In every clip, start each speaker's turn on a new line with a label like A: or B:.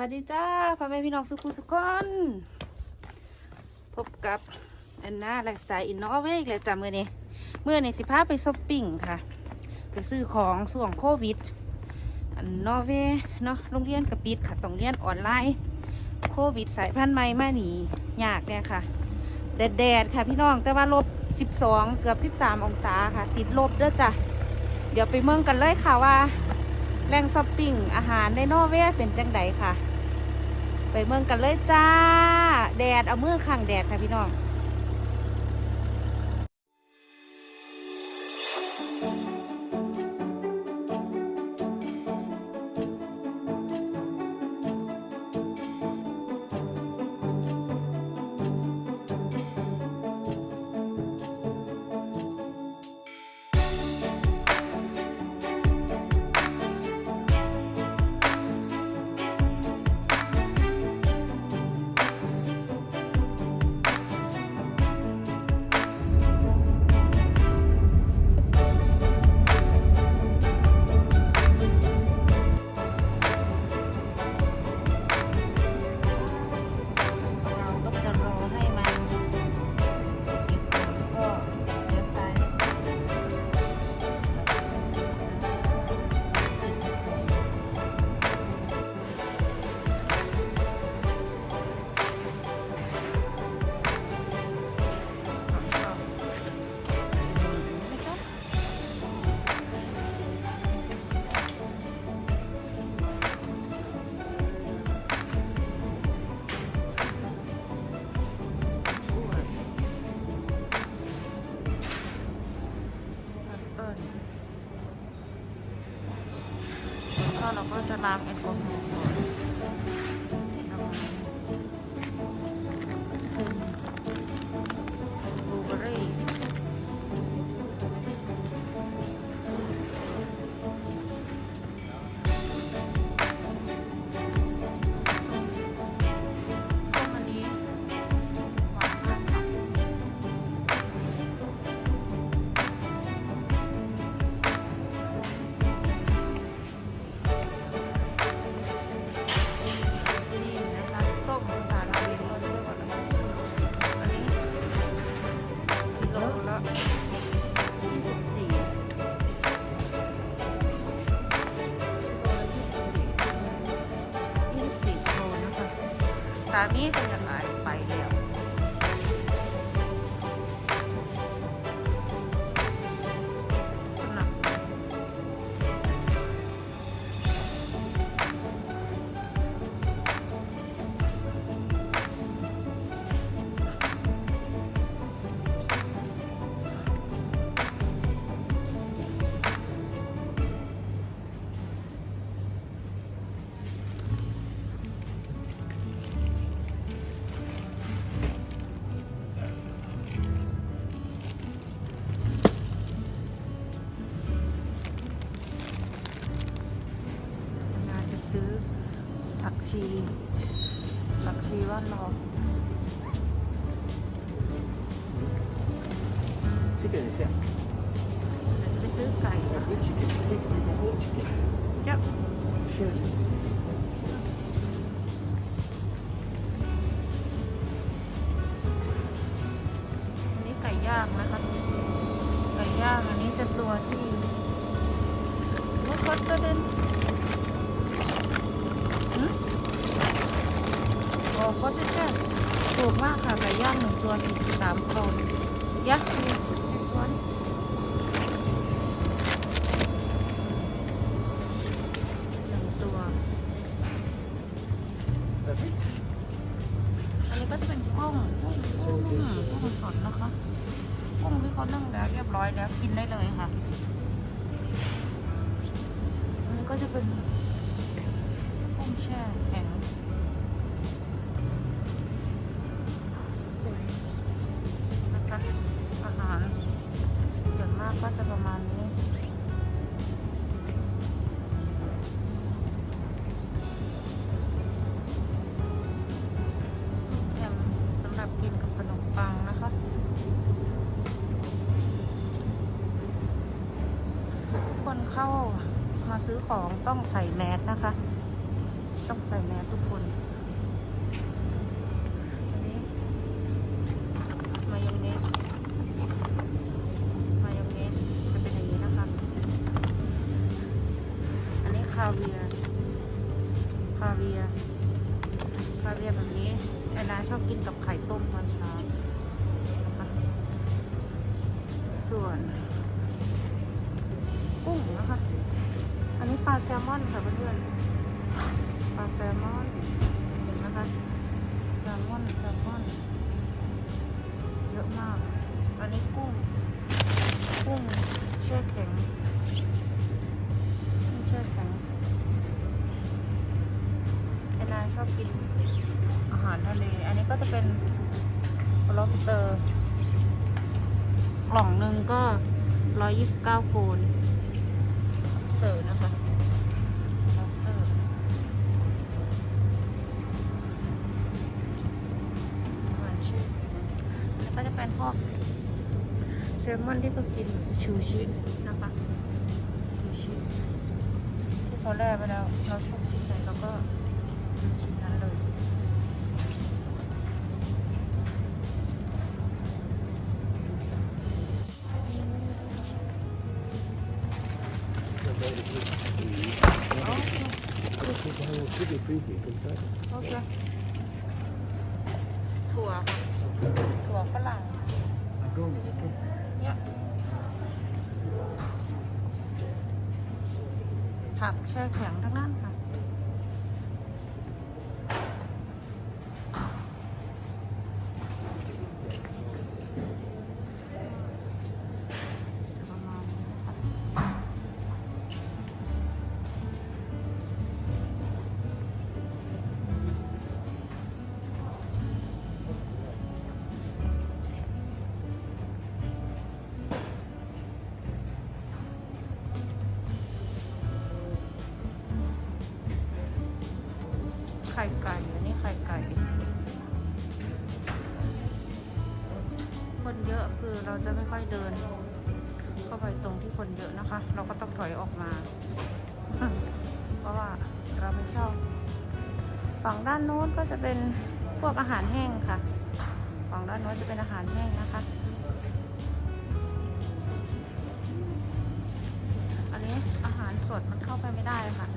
A: วัสดีจ้าพ่อแม่พี่น้องสุขุสุขคนพบกับแอนนาไลฟ์สไตล์อินนอเวย์และจ้ามื่อนี้เมื่อนี้สิพาไปช้อปปิ้งค่ะ ไปซื้อของส่วงโควิดอันนอเวเนาะโรงเรียนกระปิดค่ะต้องเรียนออนไลน์โควิดสายพันธุ์ใหม่มาหนียากเนี่ยค่ะแดดๆค่ะพี่น้องแต่ว่าลบ12 เกือบ 13 องศาค่ะ ติดลบเด้อจ้ะเดี๋ยวไปเมืองกันเลยค่ะว่าแหล่งช้อปปิ้งอาหารในนอร์เวย์เป็นจังไดค่ะ ไปเมืองกันเลยจ้า แดดเอามือขังแดดค่ะพี่น้อง ก็เราก็จะล้างแอลกอฮอล์ก่อน ส ชีผักชีว่านเราชิคเก้นเสียจไปซื้อไก่
B: ก้นน
A: เจั
B: บ
A: อันนี้ไก่ย่างนะคะไก่ย่างอันนี้จะตัวที่มุกคอตเตอเดน โอ้ก็จะแค่ถูกมากค่ะไก่ย่างหนึ่งตัวอีกสามคนยักษ์คือสิบวันหนึ่งตัว อันนี้ก็จะเป็นกุ้งกุ้งกุ้งกุ้งสดนะคะกุ้งที่เขานึ่งแล้วเรียบร้อยแล้วกินได้เลยค่ะ อันนี้ก็จะเป็น เข้ามาซื้อของต้องใส่แมสนะคะ ต้องใส่แมสทุกคนอันนี้มายองเนสมายองเนสจะเป็นอย่างนี้นะคะ อันนี้คาเวียคาเวียคาเวียแบบนี้แอนนาชอบกินกับไข่ต้มตอนเช้านะคะส่วน มอนค่ะเพื่อนๆปลาแซลมอนเห็นนะคะแซลมอนแซลมอนเยอะมาก อันนี้กุ้ง กุ้งแช่แข็งกุ้งแช่แข็งไอ้นายชอบกินอาหารทะเล อันนี้ก็จะเป็นล็อบสเตอร์ กล่องหนึ่งก็ร้อยยี่สิบเก้าคูณเจอนะคะ รมอนที่ก็กินชูชินะคะชูชิที่เขาแล่ไปแล้ว เราชอบชิ้นไหนเราก็ซื้ชิ้นั้นเลยโอเคถั่วถั่วฝรั่ง เนี่ยผักแช่แข็งทั้งนั้นค่ะ ไข่ไก่ อันนี้ไข่ไก่ คนเยอะคือเราจะไม่ค่อยเดิน เข้าไปตรงที่คนเยอะนะคะ เราก็ต้องถอยออกมา เพราะว่าเราไม่ชอบ ฝั่งด้านโน้นก็จะเป็นพวกอาหารแห้งค่ะ ฝั่งด้านโน้นจะเป็นอาหารแห้งนะคะ อันนี้อาหารสดมันเข้าไปไม่ได้ค่ะ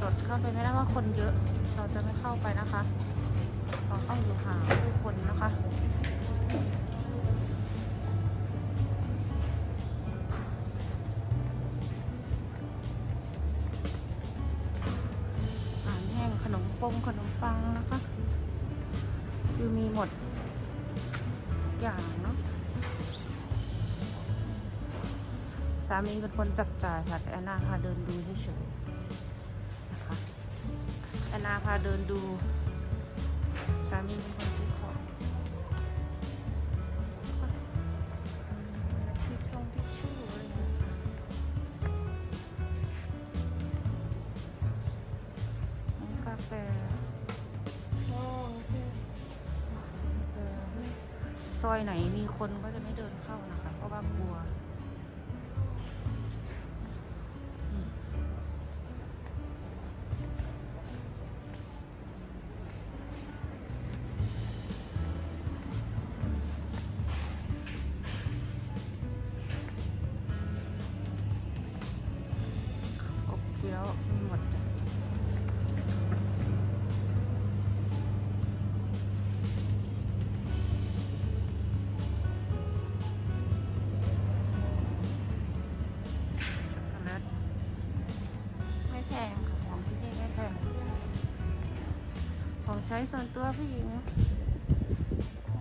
A: สดเข้าไปไม่ได้ว่าคนเยอะ เราจะไม่เข้าไปนะคะ เราต้องอยู่ห่างผู้คนนะคะอาหารแห้งขนมปงขนมปังนะคะ คือมีหมดอย่างเนาะสามีเป็นคนจับจ่ายค่ะแต่แอนนาพาเดินดูเฉยๆ นาพาเดินดู สามีเป็นคนซื้อของที่ช่องที่ชื่อะไรเงี้ยนนี้กาแฟซอยไหนมีคนก็จะไม่เดินเข้านะคะ เพราะว่ากลัว อบเคี้ยวหมดจ้ะช็อกโกแลตไม่แพงค่ะของที่นี่ไม่แพงของใช้ส่วนตัวผู้หญิง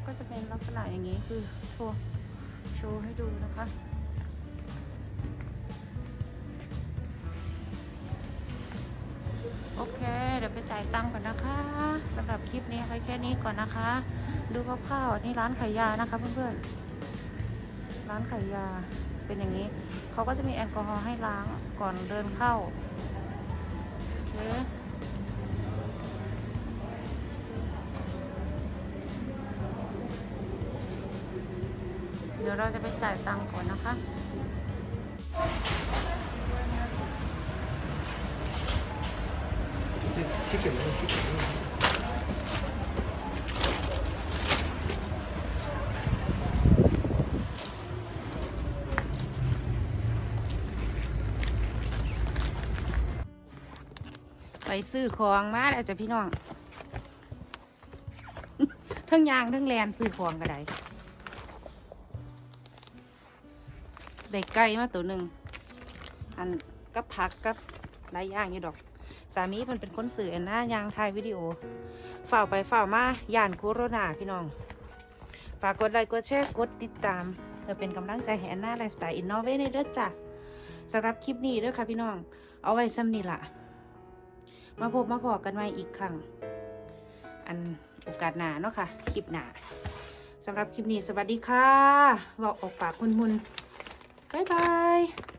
A: ก็จะเป็นลักษณะอย่างนี้คือโชว์โชว์ให้ดูนะคะ จ่ายตังค์ก่อนนะคะสำหรับคลิปนี้ไว้แค่นี้ก่อนนะคะ ดูคร่าวๆนี่ร้านขายยานะคะเพื่อนๆร้านขายยาเป็นอย่างนี้ เขาก็จะมีแอลกอฮอล์ให้ล้างก่อนเดินเข้าโอเคเดี๋ยวเราจะไปจ่ายตังค์ก่อนนะคะ
B: 这 chicken, no chicken. no.
A: ไปซื้อของมาแล้วจ้ะพี่น้อง ทั้งยางทั้งแลนซื้อของก็ได้ได้ไก่มาตัวหนึ่งอันกับผักกับหลายอย่างอยู่ดอก สามีเพิ่นเป็นคนสื่อแอนหน้ายางถ่ายวิดีโอฝ่าไปฝ่ามาย่านโคโรนาพี่น้อง ฝากกดไลค์กดแชร์กดติดตามเพื่อเป็นกำลังใจให้แอนนาไลฟ์สไตล์อินนอเวในเด้อจ้ะสำหรับคลิปนี้เด้อค่ะพี่น้อง เอาไว้ซ้ำนี่ละมาพบมาพอกันไว้อีกครั้ง อันโอกาสหน้าเนาะค่ะ คลิปหน้าสำหรับคลิปนี้สวัสดีค่ะบอกออกปากมุนๆบ๊ายบาย